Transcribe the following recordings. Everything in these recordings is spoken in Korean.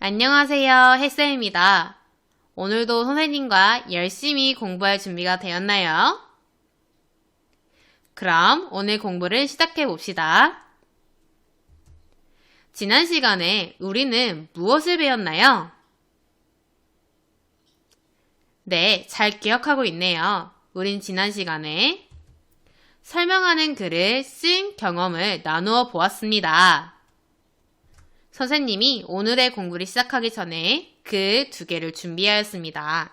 안녕하세요. 햇쌤입니다. 오늘도 선생님과 열심히 공부할 준비가 되었나요? 그럼 오늘 공부를 시작해 봅시다. 지난 시간에 우리는 무엇을 배웠나요? 네, 잘 기억하고 있네요. 우린 지난 시간에 설명하는 글을 쓴 경험을 나누어 보았습니다. 선생님이 오늘의 공부를 시작하기 전에 그 두 개를 준비하였습니다.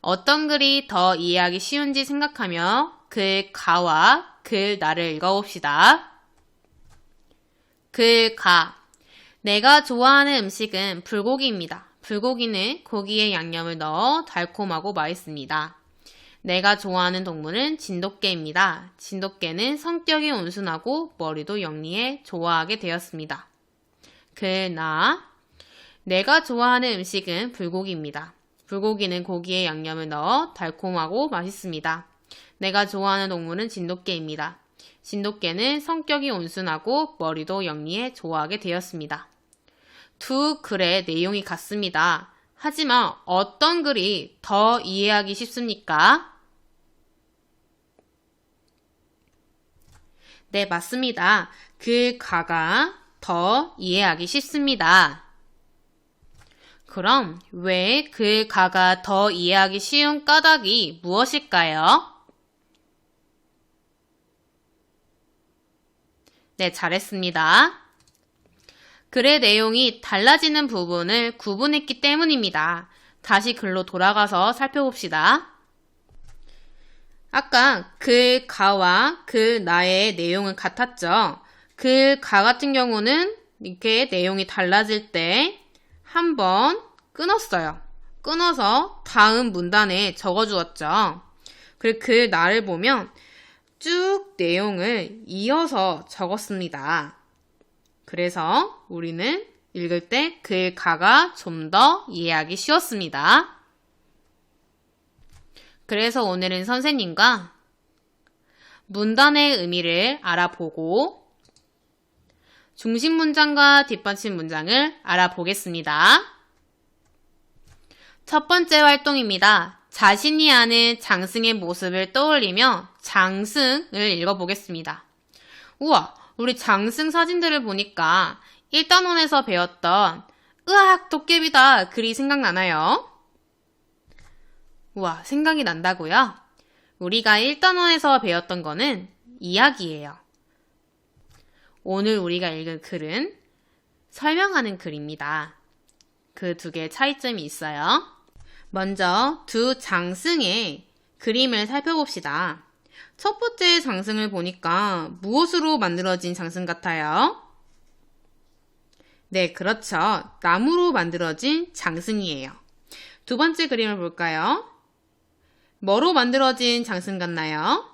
어떤 글이 더 이해하기 쉬운지 생각하며 글 가와 글 나를 읽어봅시다. 글 가. 내가 좋아하는 음식은 불고기입니다. 불고기는 고기에 양념을 넣어 달콤하고 맛있습니다. 내가 좋아하는 동물은 진돗개입니다. 진돗개는 성격이 온순하고 머리도 영리해 좋아하게 되었습니다. 그나 내가 좋아하는 음식은 불고기입니다. 불고기는 고기에 양념을 넣어 달콤하고 맛있습니다. 내가 좋아하는 동물은 진돗개입니다. 진돗개는 성격이 온순하고 머리도 영리해 좋아하게 되었습니다. 두 글의 내용이 같습니다. 하지만 어떤 글이 더 이해하기 쉽습니까? 네, 맞습니다. 그 가가 더 이해하기 쉽습니다. 그럼 왜 그 가가 더 이해하기 쉬운 까닭이 무엇일까요? 네, 잘했습니다. 글의 내용이 달라지는 부분을 구분했기 때문입니다. 다시 글로 돌아가서 살펴봅시다. 아까 그 가와 그 나의 내용은 같았죠. 그가 같은 경우는 이렇게 내용이 달라질 때 한 번 끊었어요. 끊어서 다음 문단에 적어주었죠. 그리고 그 나를 보면 쭉 내용을 이어서 적었습니다. 그래서 우리는 읽을 때그 가가 좀 더 이해하기 쉬웠습니다. 그래서 오늘은 선생님과 문단의 의미를 알아보고 중심 문장과 뒷받침 문장을 알아보겠습니다. 첫 번째 활동입니다. 자신이 아는 장승의 모습을 떠올리며 장승을 읽어보겠습니다. 우와, 우리 장승 사진들을 보니까 1단원에서 배웠던 으악, 도깨비다 글이 생각나나요? 우와, 생각이 난다고요? 우리가 1단원에서 배웠던 거는 이야기예요. 오늘 우리가 읽은 글은 설명하는 글입니다. 그 두 개의 차이점이 있어요. 먼저 두 장승의 그림을 살펴봅시다. 첫 번째 장승을 보니까 무엇으로 만들어진 장승 같아요? 네, 그렇죠. 나무로 만들어진 장승이에요. 두 번째 그림을 볼까요? 뭐로 만들어진 장승 같나요?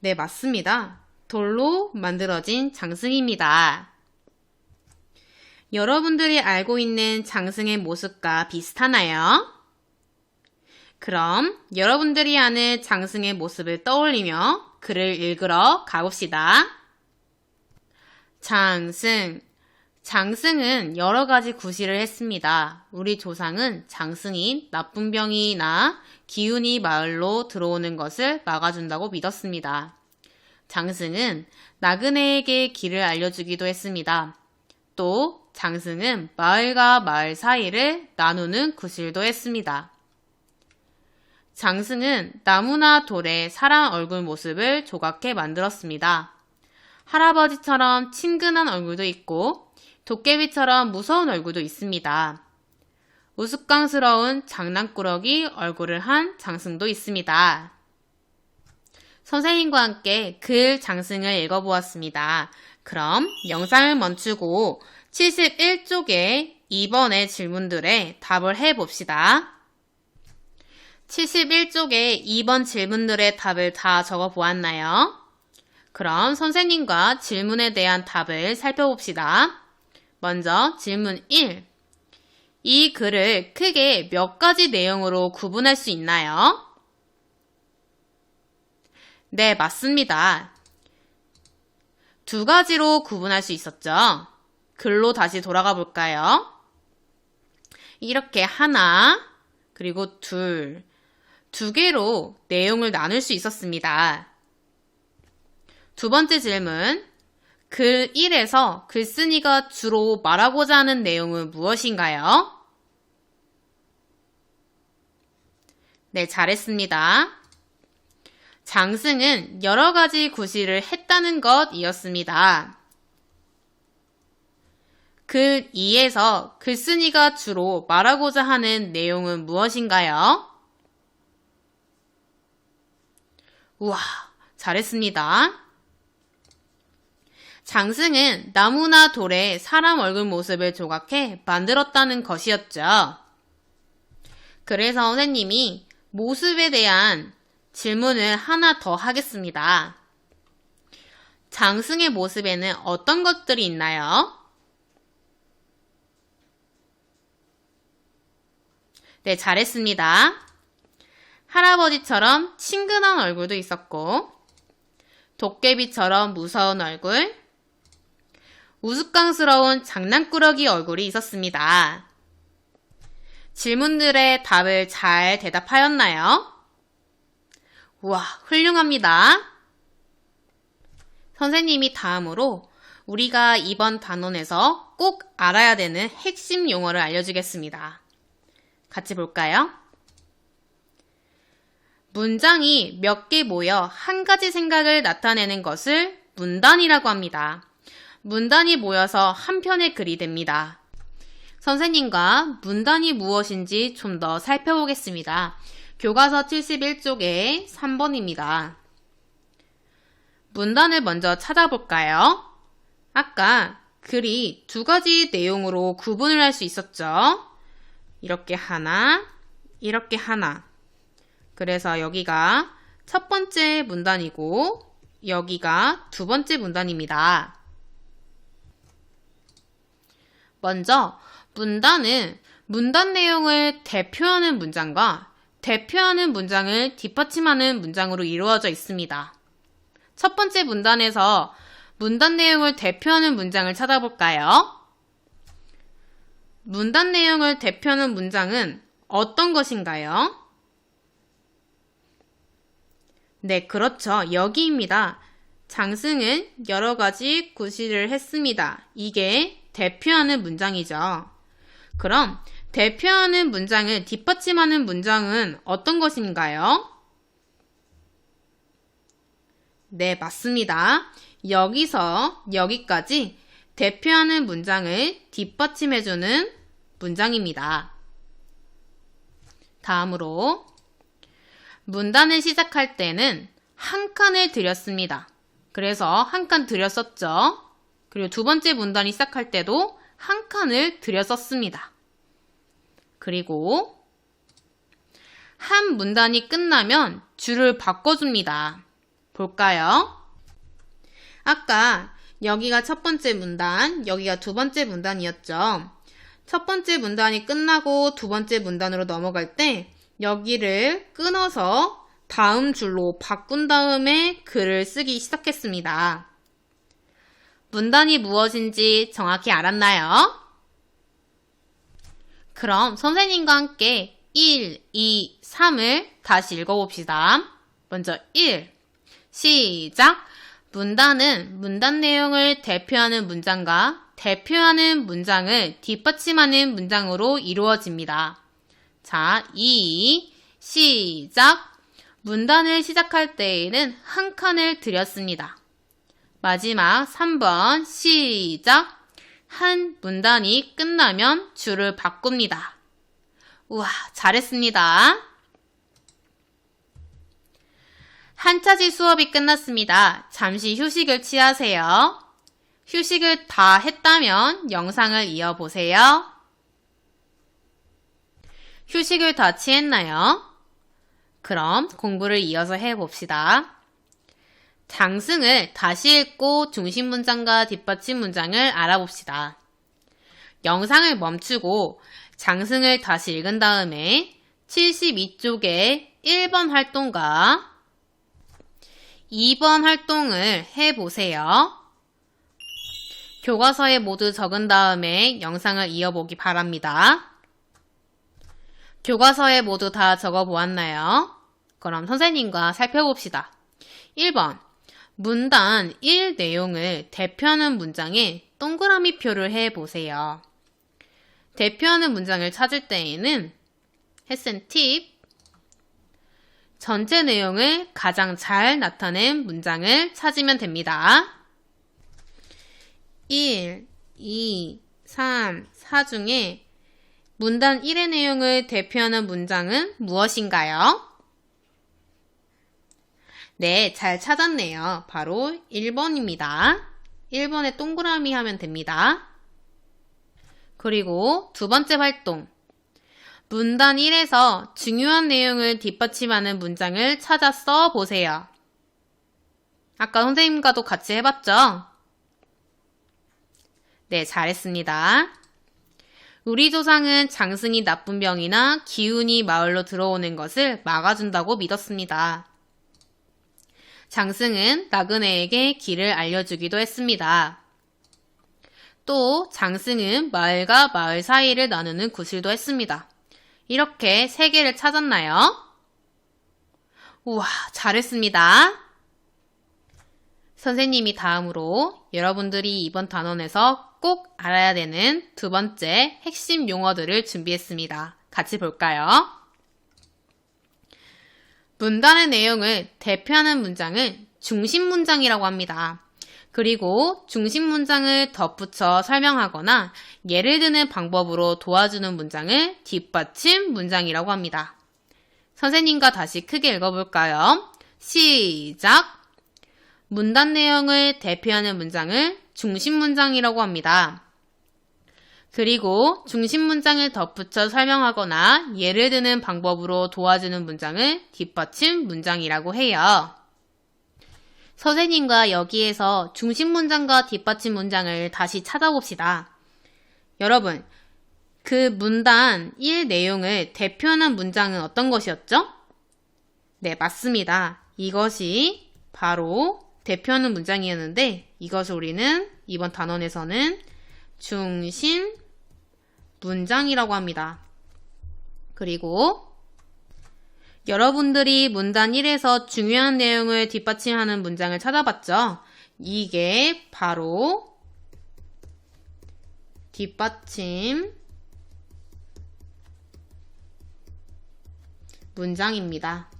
네, 맞습니다. 돌로 만들어진 장승입니다. 여러분들이 알고 있는 장승의 모습과 비슷하나요? 그럼 여러분들이 아는 장승의 모습을 떠올리며 글을 읽으러 가봅시다. 장승. 장승은 여러 가지 구실을 했습니다. 우리 조상은 장승인 나쁜 병이나 기운이 마을로 들어오는 것을 막아준다고 믿었습니다. 장승은 나그네에게 길을 알려주기도 했습니다. 또 장승은 마을과 마을 사이를 나누는 구실도 했습니다. 장승은 나무나 돌에 사람 얼굴 모습을 조각해 만들었습니다. 할아버지처럼 친근한 얼굴도 있고 도깨비처럼 무서운 얼굴도 있습니다. 우스꽝스러운 장난꾸러기 얼굴을 한 장승도 있습니다. 선생님과 함께 글 장승을 읽어보았습니다. 그럼 영상을 멈추고 71쪽에 2번의 질문들에 답을 해봅시다. 71쪽에 2번 질문들의 답을 다 적어 보았나요? 그럼 선생님과 질문에 대한 답을 살펴봅시다. 먼저 질문 1. 이 글을 크게 몇 가지 내용으로 구분할 수 있나요? 네, 맞습니다. 두 가지로 구분할 수 있었죠. 글로 다시 돌아가 볼까요? 이렇게 하나, 그리고 둘, 두 개로 내용을 나눌 수 있었습니다. 두 번째 질문. 글 1에서 글쓴이가 주로 말하고자 하는 내용은 무엇인가요? 네, 잘했습니다. 장승은 여러 가지 구실을 했다는 것이었습니다. 글 2에서 글쓴이가 주로 말하고자 하는 내용은 무엇인가요? 우와, 잘했습니다. 장승은 나무나 돌에 사람 얼굴 모습을 조각해 만들었다는 것이었죠. 그래서 선생님이 모습에 대한 질문을 하나 더 하겠습니다. 장승의 모습에는 어떤 것들이 있나요? 네, 잘했습니다. 할아버지처럼 친근한 얼굴도 있었고, 도깨비처럼 무서운 얼굴, 우스꽝스러운 장난꾸러기 얼굴이 있었습니다. 질문들의 답을 잘 대답하였나요? 우와, 훌륭합니다. 선생님이 다음으로 우리가 이번 단원에서 꼭 알아야 되는 핵심 용어를 알려주겠습니다. 같이 볼까요? 문장이 몇 개 모여 한 가지 생각을 나타내는 것을 문단이라고 합니다. 문단이 모여서 한 편의 글이 됩니다. 선생님과 문단이 무엇인지 좀 더 살펴보겠습니다. 교과서 71쪽에 3번입니다. 문단을 먼저 찾아볼까요? 아까 글이 두 가지 내용으로 구분을 할 수 있었죠? 이렇게 하나, 이렇게 하나. 그래서 여기가 첫 번째 문단이고 여기가 두 번째 문단입니다. 먼저 문단은 문단 내용을 대표하는 문장과 대표하는 문장을 뒷받침하는 문장으로 이루어져 있습니다. 첫 번째 문단에서 문단 내용을 대표하는 문장을 찾아볼까요? 문단 내용을 대표하는 문장은 어떤 것인가요? 네, 그렇죠. 여기입니다. 장승은 여러 가지 구실을 했습니다. 이게 대표하는 문장이죠. 그럼 대표하는 문장을 뒷받침하는 문장은 어떤 것인가요? 네, 맞습니다. 여기서 여기까지 대표하는 문장을 뒷받침해주는 문장입니다. 다음으로 문단을 시작할 때는 한 칸을 들였습니다. 그래서 한 칸 들였었죠. 그리고 두 번째 문단이 시작할 때도 한 칸을 들였었습니다. 그리고 한 문단이 끝나면 줄을 바꿔줍니다. 볼까요? 아까 여기가 첫 번째 문단, 여기가 두 번째 문단이었죠. 첫 번째 문단이 끝나고 두 번째 문단으로 넘어갈 때 여기를 끊어서 다음 줄로 바꾼 다음에 글을 쓰기 시작했습니다. 문단이 무엇인지 정확히 알았나요? 그럼 선생님과 함께 1, 2, 3을 다시 읽어봅시다. 먼저 1. 시작. 문단은 문단 내용을 대표하는 문장과 대표하는 문장을 뒷받침하는 문장으로 이루어집니다. 자, 2. 시작. 문단을 시작할 때에는 한 칸을 들였습니다. 마지막 3번 시작. 한 문단이 끝나면 줄을 바꿉니다. 우와, 잘했습니다. 한차지 수업이 끝났습니다. 잠시 휴식을 취하세요. 휴식을 다 했다면 영상을 이어보세요. 휴식을 다 취했나요? 그럼 공부를 이어서 해봅시다. 장승을 다시 읽고 중심 문장과 뒷받침 문장을 알아봅시다. 영상을 멈추고 장승을 다시 읽은 다음에 72쪽에 1번 활동과 2번 활동을 해보세요. 교과서에 모두 적은 다음에 영상을 이어보기 바랍니다. 교과서에 모두 다 적어 보았나요? 그럼 선생님과 살펴봅시다. 1번. 문단 1 내용을 대표하는 문장에 동그라미 표를 해 보세요. 대표하는 문장을 찾을 때에는 햇센 팁. 전체 내용을 가장 잘 나타낸 문장을 찾으면 됩니다. 1, 2, 3, 4 중에 문단 1의 내용을 대표하는 문장은 무엇인가요? 네, 잘 찾았네요. 바로 1번입니다. 1번에 동그라미 하면 됩니다. 그리고 두 번째 활동. 문단 1에서 중요한 내용을 뒷받침하는 문장을 찾아 써 보세요. 아까 선생님과도 같이 해봤죠? 네, 잘했습니다. 우리 조상은 장승이 나쁜 병이나 기운이 마을로 들어오는 것을 막아준다고 믿었습니다. 장승은 나그네에게 길을 알려주기도 했습니다. 또 장승은 마을과 마을 사이를 나누는 구실도 했습니다. 이렇게 세 개를 찾았나요? 우와, 잘했습니다. 선생님이 다음으로 여러분들이 이번 단원에서 꼭 알아야 되는 두 번째 핵심 용어들을 준비했습니다. 같이 볼까요? 문단의 내용을 대표하는 문장을 중심 문장이라고 합니다. 그리고 중심 문장을 덧붙여 설명하거나 예를 드는 방법으로 도와주는 문장을 뒷받침 문장이라고 합니다. 선생님과 다시 크게 읽어볼까요? 시작! 문단 내용을 대표하는 문장을 중심 문장이라고 합니다. 그리고 중심 문장을 덧붙여 설명하거나 예를 드는 방법으로 도와주는 문장을 뒷받침 문장이라고 해요. 선생님과 여기에서 중심 문장과 뒷받침 문장을 다시 찾아봅시다. 여러분, 그 문단 1 내용을 대표하는 문장은 어떤 것이었죠? 네, 맞습니다. 이것이 바로 대표하는 문장이었는데 이것을 우리는 이번 단원에서는 중심 문장이라고 합니다. 그리고 여러분들이 문단 1에서 중요한 내용을 뒷받침하는 문장을 찾아봤죠? 이게 바로 뒷받침 문장입니다.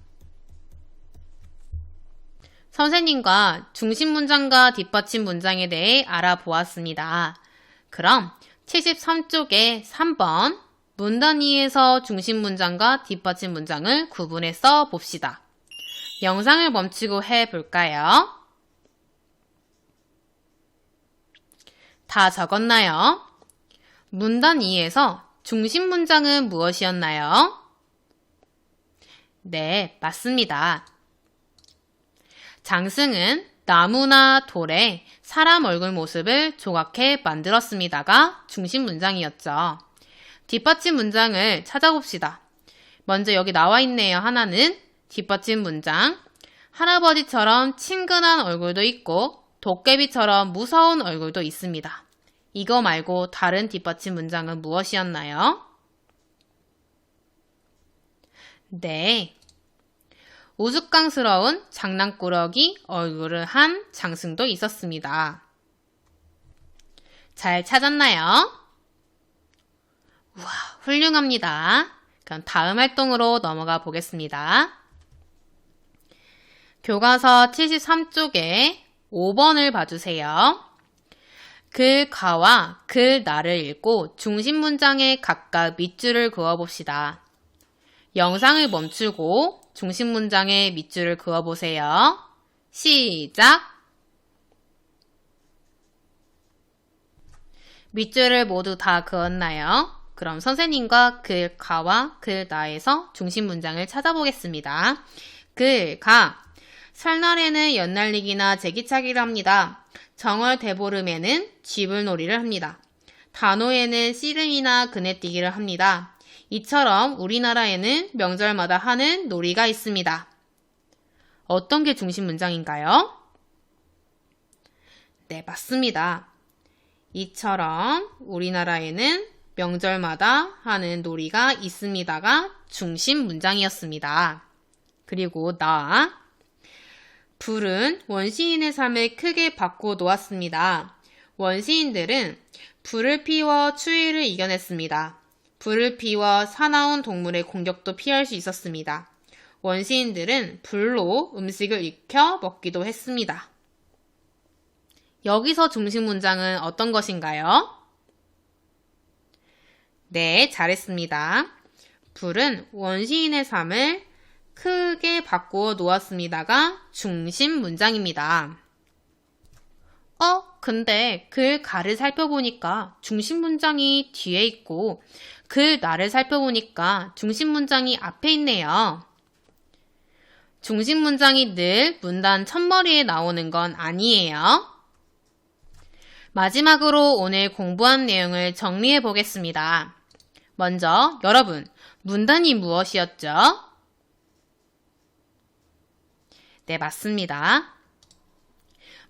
선생님과 중심 문장과 뒷받침 문장에 대해 알아보았습니다. 그럼 73쪽에 3번 문단 위에서 중심 문장과 뒷받침 문장을 구분해 써 봅시다. 영상을 멈추고 해 볼까요? 다 적었나요? 문단 2에서 중심 문장은 무엇이었나요? 네, 맞습니다. 장승은 나무나 돌에 사람 얼굴 모습을 조각해 만들었습니다가 중심 문장이었죠. 뒷받침 문장을 찾아봅시다. 먼저 여기 나와 있네요. 하나는 뒷받침 문장. 할아버지처럼 친근한 얼굴도 있고 도깨비처럼 무서운 얼굴도 있습니다. 이거 말고 다른 뒷받침 문장은 무엇이었나요? 네, 우스꽝스러운 장난꾸러기 얼굴을 한 장승도 있었습니다. 잘 찾았나요? 우와, 훌륭합니다. 그럼 다음 활동으로 넘어가 보겠습니다. 교과서 73쪽에 5번을 봐주세요. 그 가와 그 나를 읽고 중심 문장에 각각 밑줄을 그어봅시다. 영상을 멈추고 중심 문장에 밑줄을 그어 보세요. 시작! 밑줄을 모두 다 그었나요? 그럼 선생님과 그 가와 그 나에서 중심 문장을 찾아보겠습니다. 그 가. 설날에는 연날리기나 제기차기를 합니다. 정월 대보름에는 쥐불놀이를 합니다. 단오에는 씨름이나 그네뛰기를 합니다. 이처럼 우리나라에는 명절마다 하는 놀이가 있습니다. 어떤 게 중심 문장인가요? 네, 맞습니다. 이처럼 우리나라에는 명절마다 하는 놀이가 있습니다가 중심 문장이었습니다. 그리고 나. 불은 원시인의 삶을 크게 바꾸어 놓았습니다. 원시인들은 불을 피워 추위를 이겨냈습니다. 불을 피워 사나운 동물의 공격도 피할 수 있었습니다. 원시인들은 불로 음식을 익혀 먹기도 했습니다. 여기서 중심 문장은 어떤 것인가요? 네, 잘했습니다. 불은 원시인의 삶을 크게 바꾸어 놓았습니다가 중심 문장입니다. 어, 근데 글 가를 살펴보니까 중심 문장이 뒤에 있고 글 나를 살펴보니까 중심 문장이 앞에 있네요. 중심 문장이 늘 문단 첫머리에 나오는 건 아니에요. 마지막으로 오늘 공부한 내용을 정리해 보겠습니다. 먼저 여러분, 문단이 무엇이었죠? 네, 맞습니다.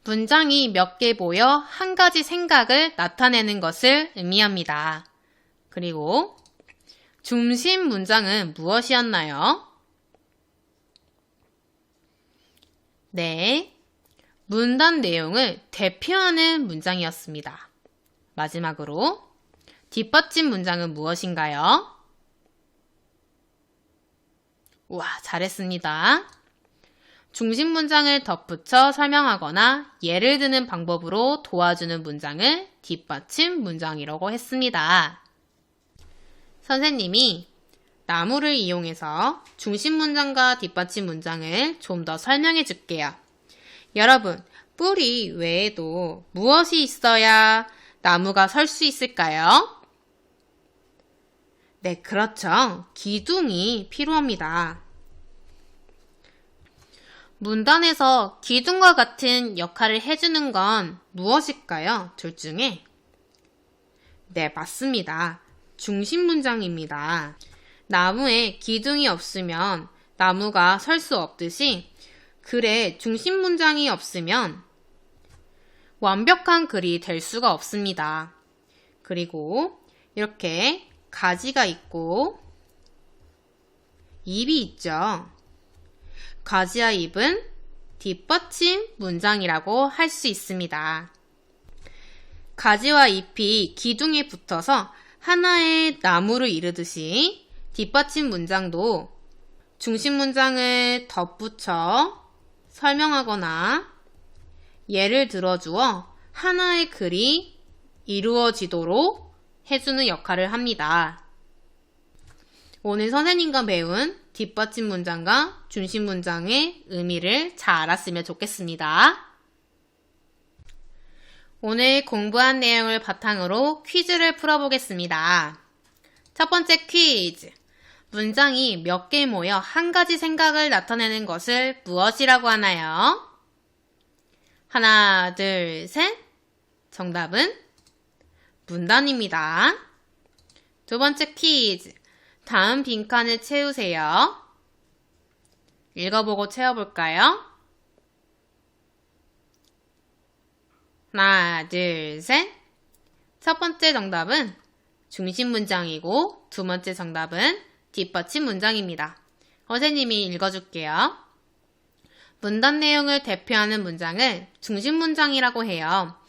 문장이 몇개 보여 한 가지 생각을 나타내는 것을 의미합니다. 그리고 중심 문장은 무엇이었나요? 네. 문단 내용을 대표하는 문장이었습니다. 마지막으로 뒷받침 문장은 무엇인가요? 우와, 잘했습니다. 중심 문장을 덧붙여 설명하거나 예를 드는 방법으로 도와주는 문장을 뒷받침 문장이라고 했습니다. 선생님이 나무를 이용해서 중심 문장과 뒷받침 문장을 좀 더 설명해 줄게요. 여러분, 뿌리 외에도 무엇이 있어야 나무가 설 수 있을까요? 네, 그렇죠. 기둥이 필요합니다. 문단에서 기둥과 같은 역할을 해주는 건 무엇일까요? 둘 중에? 네, 맞습니다. 중심 문장입니다. 나무에 기둥이 없으면 나무가 설 수 없듯이 글에 중심 문장이 없으면 완벽한 글이 될 수가 없습니다. 그리고 이렇게 가지가 있고 잎이 있죠. 가지와 잎은 뒷받침 문장이라고 할 수 있습니다. 가지와 잎이 기둥에 붙어서 하나의 나무를 이루듯이 뒷받침 문장도 중심 문장을 덧붙여 설명하거나 예를 들어주어 하나의 글이 이루어지도록 해주는 역할을 합니다. 오늘 선생님과 배운 뒷받침 문장과 중심 문장의 의미를 잘 알았으면 좋겠습니다. 오늘 공부한 내용을 바탕으로 퀴즈를 풀어보겠습니다. 첫 번째 퀴즈. 문장이 몇 개 모여 한 가지 생각을 나타내는 것을 무엇이라고 하나요? 하나, 둘, 셋. 정답은 문단입니다. 두 번째 퀴즈. 다음 빈칸을 채우세요. 읽어보고 채워볼까요? 하나, 둘, 셋. 첫 번째 정답은 중심 문장이고 두 번째 정답은 뒷받침 문장입니다. 선생님이 읽어줄게요. 문단 내용을 대표하는 문장을 중심 문장이라고 해요.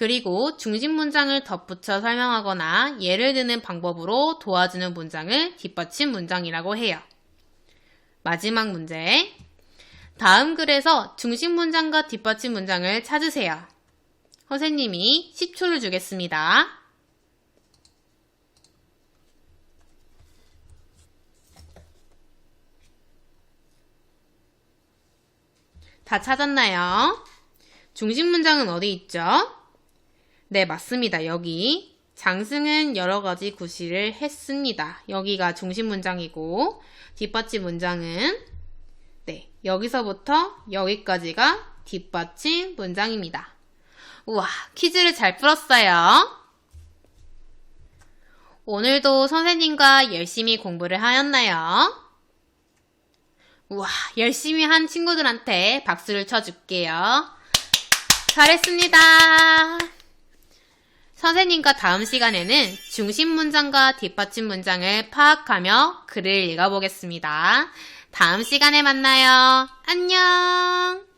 그리고 중심 문장을 덧붙여 설명하거나 예를 드는 방법으로 도와주는 문장을 뒷받침 문장이라고 해요. 마지막 문제. 다음 글에서 중심 문장과 뒷받침 문장을 찾으세요. 선생님이 10초를 주겠습니다. 다 찾았나요? 중심 문장은 어디 있죠? 네, 맞습니다. 여기. 장승은 여러 가지 구실을 했습니다. 여기가 중심 문장이고, 뒷받침 문장은, 네, 여기서부터 여기까지가 뒷받침 문장입니다. 우와, 퀴즈를 잘 풀었어요. 오늘도 선생님과 열심히 공부를 하였나요? 우와, 열심히 한 친구들한테 박수를 쳐줄게요. 잘했습니다. 선생님과 다음 시간에는 중심 문장과 뒷받침 문장을 파악하며 글을 읽어보겠습니다. 다음 시간에 만나요. 안녕!